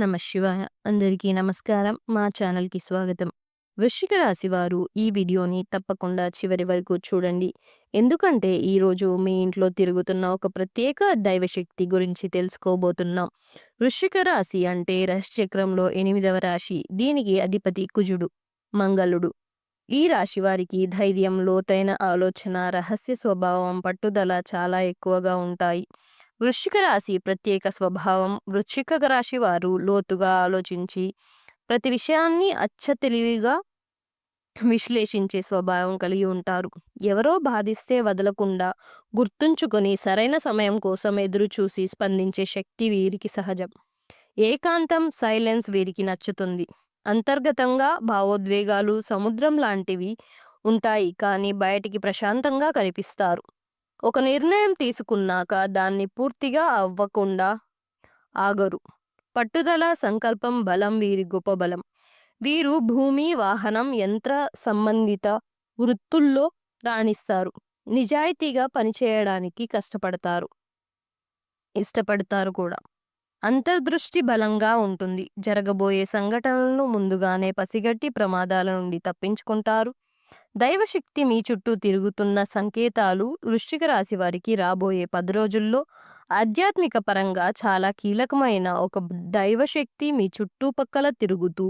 నమ శివాయ. అందరికీ నమస్కారం. మా ఛానల్కి స్వాగతం. వృశ్చిక రాశి వారు ఈ వీడియోని తప్పకుండా చివరి వరకు చూడండి. ఎందుకంటే ఈరోజు మీ ఇంట్లో తిరుగుతున్న ఒక ప్రత్యేక దైవశక్తి గురించి తెలుసుకోబోతున్నాం. వృశ్చిక రాశి అంటే చక్రంలో ఎనిమిదవ రాశి. దీనికి అధిపతి కుజుడు మంగళుడు. ఈ రాశి వారికి ధైర్యం లోతైన ఆలోచన రహస్య స్వభావం పట్టుదల చాలా ఎక్కువగా ఉంటాయి. వృశ్చిక రాశి ప్రత్యేక స్వభావం వృశ్చిక రాశి వారు లోతుగా ఆలోచించి ప్రతి విషయాన్ని అచ్చ తెలివిగా విశ్లేషించే స్వభావం కలిగి ఉంటారు. ఎవరో బాధిస్తే వదలకుండా గుర్తుంచుకొని సరైన సమయం కోసం ఎదురు చూసి స్పందించే శక్తి వీరికి సహజం. ఏకాంతం సైలెన్స్ వీరికి నచ్చుతుంది. అంతర్గతంగా భావోద్వేగాలు సముద్రం లాంటివి ఉంటాయి కానీ బయటికి ప్రశాంతంగా కనిపిస్తారు. ఒక నిర్ణయం తీసుకున్నాక దాన్ని పూర్తిగా అవ్వకుండా ఆగరు. పట్టుదల సంకల్పం బలం వీరి గొప్ప బలం. వీరు భూమి వాహనం యంత్ర సంబంధిత వృత్తుల్లో రాణిస్తారు. నిజాయితీగా పనిచేయడానికి కష్టపడతారు. ఇష్టపడతారు కూడా. అంతర్దృష్టి బలంగా ఉంటుంది. జరగబోయే సంఘటనలను ముందుగానే పసిగట్టి ప్రమాదాల నుండి తప్పించుకుంటారు. దైవశక్తి మీ చుట్టూ తిరుగుతున్న సంకేతాలు వృశ్చిక రాశి వారికి రాబోయే పది రోజుల్లో ఆధ్యాత్మిక పరంగా చాలా కీలకమైన ఒక దైవశక్తి మీ చుట్టుపక్కల తిరుగుతూ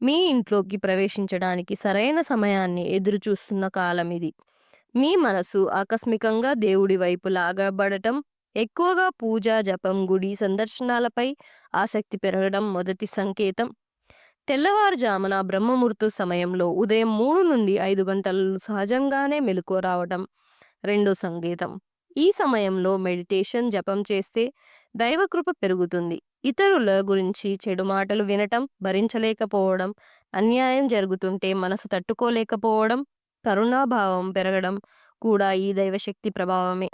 మీ ఇంట్లోకి ప్రవేశించడానికి సరైన సమయాన్ని ఎదురుచూస్తున్న కాలం ఇది. మీ మనసు ఆకస్మికంగా దేవుడి వైపు లాగబడటం ఎక్కువగా పూజ జపం గుడి సందర్శనాలపై ఆసక్తి పెరగడం మొదటి సంకేతం. తెల్లవారుజామున బ్రహ్మముహూర్త సమయంలో ఉదయం మూడు నుండి ఐదు గంటలు సహజంగానే మెలకు రావటం. రెండో సంగీతం ఈ సమయంలో మెడిటేషన్ జపం చేస్తే దైవకృప పెరుగుతుంది. ఇతరుల గురించి చెడు మాటలు వినటం భరించలేకపోవడం అన్యాయం జరుగుతుంటే మనసు తట్టుకోలేకపోవడం కరుణాభావం పెరగడం కూడా ఈ దైవశక్తి ప్రభావమే.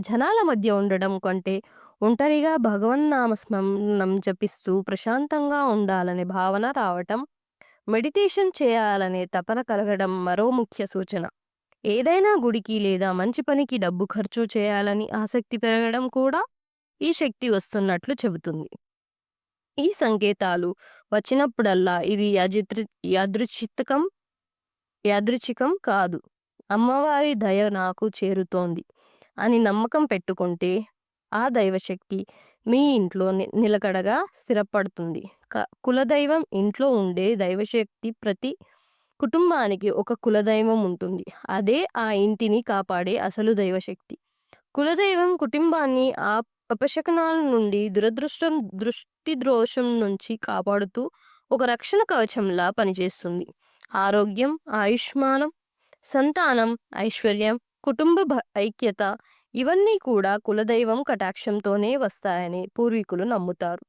జనాల మధ్య ఉండడం కంటే ఒంటరిగా భగవన్నామస్మరణం జపిస్తూ ప్రశాంతంగా ఉండాలనే భావన రావటం మెడిటేషన్ చేయాలనే తపన కలగడం మరో ముఖ్య సూచన. ఏదైనా గుడికి లేదా మంచి పనికి డబ్బు ఖర్చు చేయాలని ఆసక్తి పెరగడం కూడా ఈ శక్తి వస్తున్నట్లు చెబుతుంది. ఈ సంకేతాలు వచ్చినప్పుడల్లా ఇది యాజిత్రి యాదృచితకం యాదృచ్ఛికం కాదు. అమ్మవారి దయ నాకు చేరుతోంది అని నమ్మకం పెట్టుకుంటే ఆ దైవశక్తి మీ ఇంట్లో నిలకడగా స్థిరపడుతుంది. కులదైవం ఇంట్లో ఉండే దైవశక్తి ప్రతి కుటుంబానికి ఒక కులదైవం ఉంటుంది. అదే ఆ ఇంటిని కాపాడే అసలు దైవశక్తి. కులదైవం కుటుంబాన్ని ఆ అపశకనాల నుండి దురదృష్టం దృష్టి ద్రోషం నుంచి కాపాడుతూ ఒక రక్షణ కవచంలా పనిచేస్తుంది. ఆరోగ్యం ఆయుష్మానం సంతానం ఐశ్వర్యం కుటుంబ ఐక్యత ఇవన్నీ కూడా కులదైవం కటాక్షంతోనే వస్తాయని పూర్వీకులు నమ్ముతారు.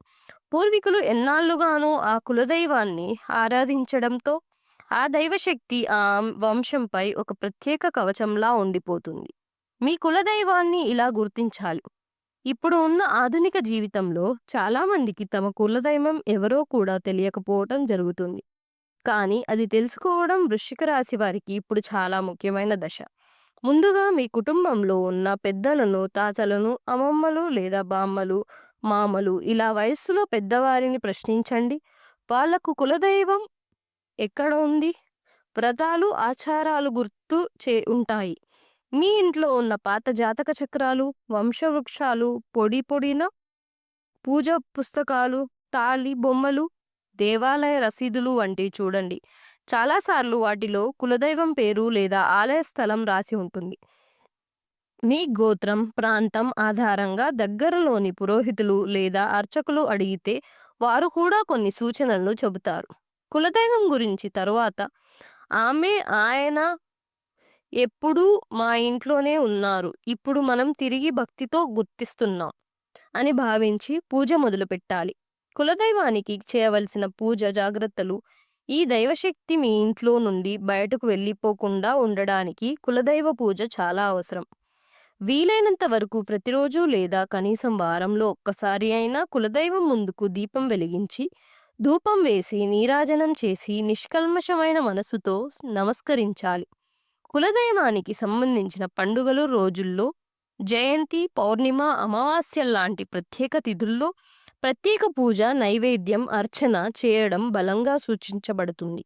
పూర్వీకులు ఎన్నాళ్ళుగానూ ఆ కులదైవాన్ని ఆరాధించడంతో ఆ దైవశక్తి ఆ వంశంపై ఒక ప్రత్యేక కవచంలా ఉండిపోతుంది. మీ కులదైవాన్ని ఇలా గుర్తించాలి. ఇప్పుడు ఉన్న ఆధునిక జీవితంలో చాలామందికి తమ కులదైవం ఎవరో కూడా తెలియకపోవటం జరుగుతుంది. కానీ అది తెలుసుకోవడం వృశ్చిక రాశి వారికి ఇప్పుడు చాలా ముఖ్యమైన దశ. ముందుగా మీ కుటుంబంలో ఉన్న పెద్దలను తాతలను అమ్మమ్మలు లేదా బామ్మలు మామలు ఇలా వయస్సులో పెద్దవారిని ప్రశ్నించండి. వాళ్ళకు కులదైవం ఎక్కడ ఉంది? వ్రతాలు ఆచారాలు గుర్తు చే ఉంటాయి. మీ ఇంట్లో ఉన్న పాత జాతక చక్రాలు వంశవృక్షాలు పొడి పొడిన పూజ పుస్తకాలు తాళి బొమ్మలు దేవాలయ రసీదులు వంటివి చూడండి. చాలాసార్లు వాటిలో కులదైవం పేరు లేదా ఆలయ స్థలం రాసి ఉంటుంది. మీ గోత్రం ప్రాంతం ఆధారంగా దగ్గరలోని పురోహితులు లేదా అర్చకులు అడిగితే వారు కూడా కొన్ని సూచనలు చెబుతారు. కులదైవం గురించి తరువాత ఆమె ఆయన ఎప్పుడూ మా ఇంట్లోనే ఉన్నారు. ఇప్పుడు మనం తిరిగి భక్తితో గుర్తిస్తున్నాం అని భావించి పూజ మొదలు పెట్టాలి కులదైవానికి చేయవలసిన పూజ జాగ్రత్తలు ఈ దైవశక్తి మీ ఇంట్లో నుండి బయటకు వెళ్ళిపోకుండా ఉండడానికి కులదైవ పూజ చాలా అవసరం. వీలైనంత వరకు ప్రతిరోజు లేదా కనీసం వారంలో ఒక్కసారి అయినా కులదైవం ముందుకు దీపం వెలిగించి ధూపం వేసి నీరాజనం చేసి నిష్కల్మషమైన మనసుతో నమస్కరించాలి. కులదైవానికి సంబంధించిన పండుగలు రోజుల్లో జయంతి పౌర్ణిమ అమావాస్య లాంటి ప్రత్యేక తిథుల్లో ప్రత్యేక పూజ నైవేద్యం అర్చన చేయడం బలంగా సూచించబడుతుంది.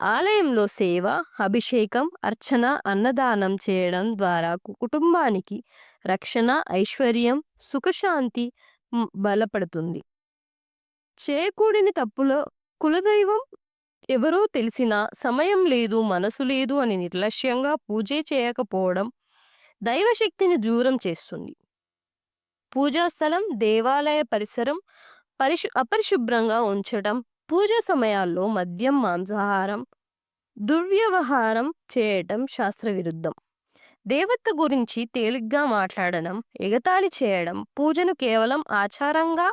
ఆలయంలో సేవ అభిషేకం అర్చన అన్నదానం చేయడం ద్వారా కుటుంబానికి రక్షణ ఐశ్వర్యం సుఖశాంతి బలపడుతుంది. చేయకూడని తప్పులో కులదైవం ఎవరో తెలిసినా సమయం లేదు మనసు లేదు అని నిర్లక్ష్యంగా పూజే చేయకపోవడం దైవశక్తిని దూరం చేస్తుంది. పూజాస్థలం దేవాలయ పరిసరం పరిశు అపరిశుభ్రంగా ఉంచడం పూజ సమయాల్లో మద్యం మాంసాహారం దుర్వ్యవహారం చేయటం శాస్త్రవిరుద్ధం. దేవత గురించి తేలిగ్గా మాట్లాడడం ఎగతాళి చేయడం పూజను కేవలం ఆచారంగా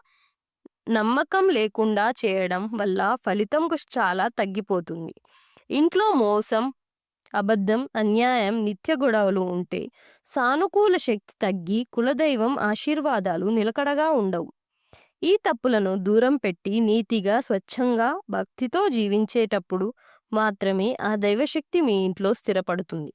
నమ్మకం లేకుండా చేయడం వల్ల ఫలితం చాలా తగ్గిపోతుంది. ఇంట్లో మోసం అబద్ధం అన్యాయం నిత్య గొడవలు ఉంటే సానుకూల శక్తి తగ్గి కులదైవం ఆశీర్వాదాలు నిలకడగా ఉండవు. ఈ తప్పులను దూరం పెట్టి నీతిగా స్వచ్ఛంగా భక్తితో జీవించేటప్పుడు మాత్రమే ఆ దైవశక్తి మీ ఇంట్లో స్థిరపడుతుంది.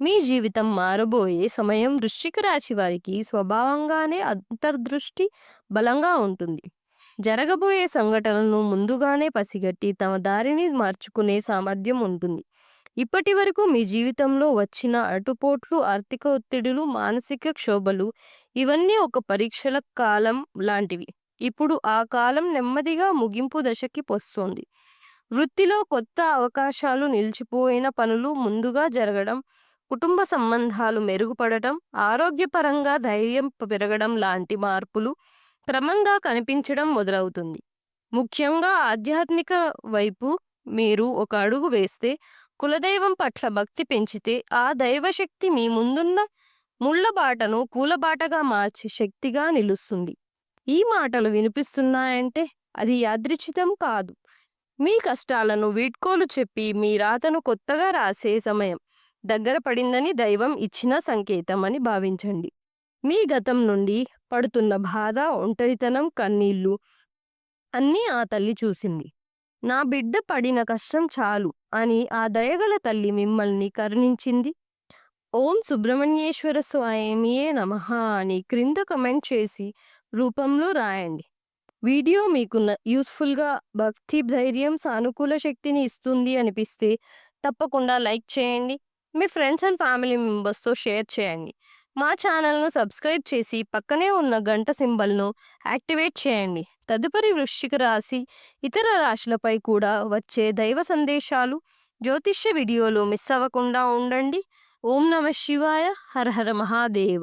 మీ జీవితం మారబోయే సమయం వృశ్చిక రాశి వారికి స్వభావంగానే అంతర్దృష్టి బలంగా ఉంటుంది. జరగబోయే సంఘటనలను ముందుగానే పసిగట్టి తమ దారిని మార్చుకునే సామర్థ్యం ఉంటుంది. ఇప్పటి వరకు మీ జీవితంలో వచ్చిన అటుపోట్లు ఆర్థిక ఒత్తిడులు మానసిక క్షోభలు ఇవన్నీ ఒక పరీక్షల కాలం లాంటివి. ఇప్పుడు ఆ కాలం నెమ్మదిగా ముగింపు దశకి వస్తోంది. వృత్తిలో కొత్త అవకాశాలు నిలిచిపోయిన పనులు ముందుగా జరగడం కుటుంబ సంబంధాలు మెరుగుపడటం ఆరోగ్యపరంగా ధైర్యం పెరగడం లాంటి మార్పులు క్రమంగా కనిపించడం మొదలవుతుంది. ముఖ్యంగా ఆధ్యాత్మిక వైపు మీరు ఒక అడుగు వేస్తే కులదైవం పట్ల భక్తి పెంచితే ఆ దైవశక్తి మీ ముందున్న ముళ్ళబాటను కూలబాటగా మార్చి శక్తిగా నిలుస్తుంది. ఈ మాటలు వినిపిస్తున్నాయంటే అది యాదృచితం కాదు. మీ కష్టాలను వీడ్కోలు చెప్పి మీ రాతను కొత్తగా రాసే సమయం దగ్గర పడిందని దైవం ఇచ్చిన సంకేతం అని భావించండి. మీ గతం నుండి పడుతున్న బాధ ఒంటరితనం కన్నీళ్ళు అన్నీ ఆ తల్లి చూసింది. నా బిడ్డ పడిన కష్టం చాలు. అని ఆ దయగల తల్లి మిమ్మల్ని కరుణించింది. ఓం సుబ్రహ్మణ్యేశ్వర స్వామియే నమ అని క్రింద కమెంట్ చేసి రూపంలో రాయండి. వీడియో మీకు యూస్ఫుల్గా భక్తి ధైర్యం సానుకూల శక్తిని ఇస్తుంది అనిపిస్తే తప్పకుండా లైక్ చేయండి. మీ ఫ్రెండ్స్ అండ్ ఫ్యామిలీ మెంబర్స్తో షేర్ చేయండి. మా ఛానల్ను సబ్స్క్రైబ్ చేసి పక్కనే ఉన్న గంట సింబల్ను యాక్టివేట్ చేయండి. తదుపరి వృశ్చిక రాశి ఇతర రాశులపై కూడా వచ్చే దైవ సందేశాలు జ్యోతిష్య వీడియోలు మిస్ అవ్వకుండా ఉండండి. ఓం నమ శివాయ హర హర మహాదేవ.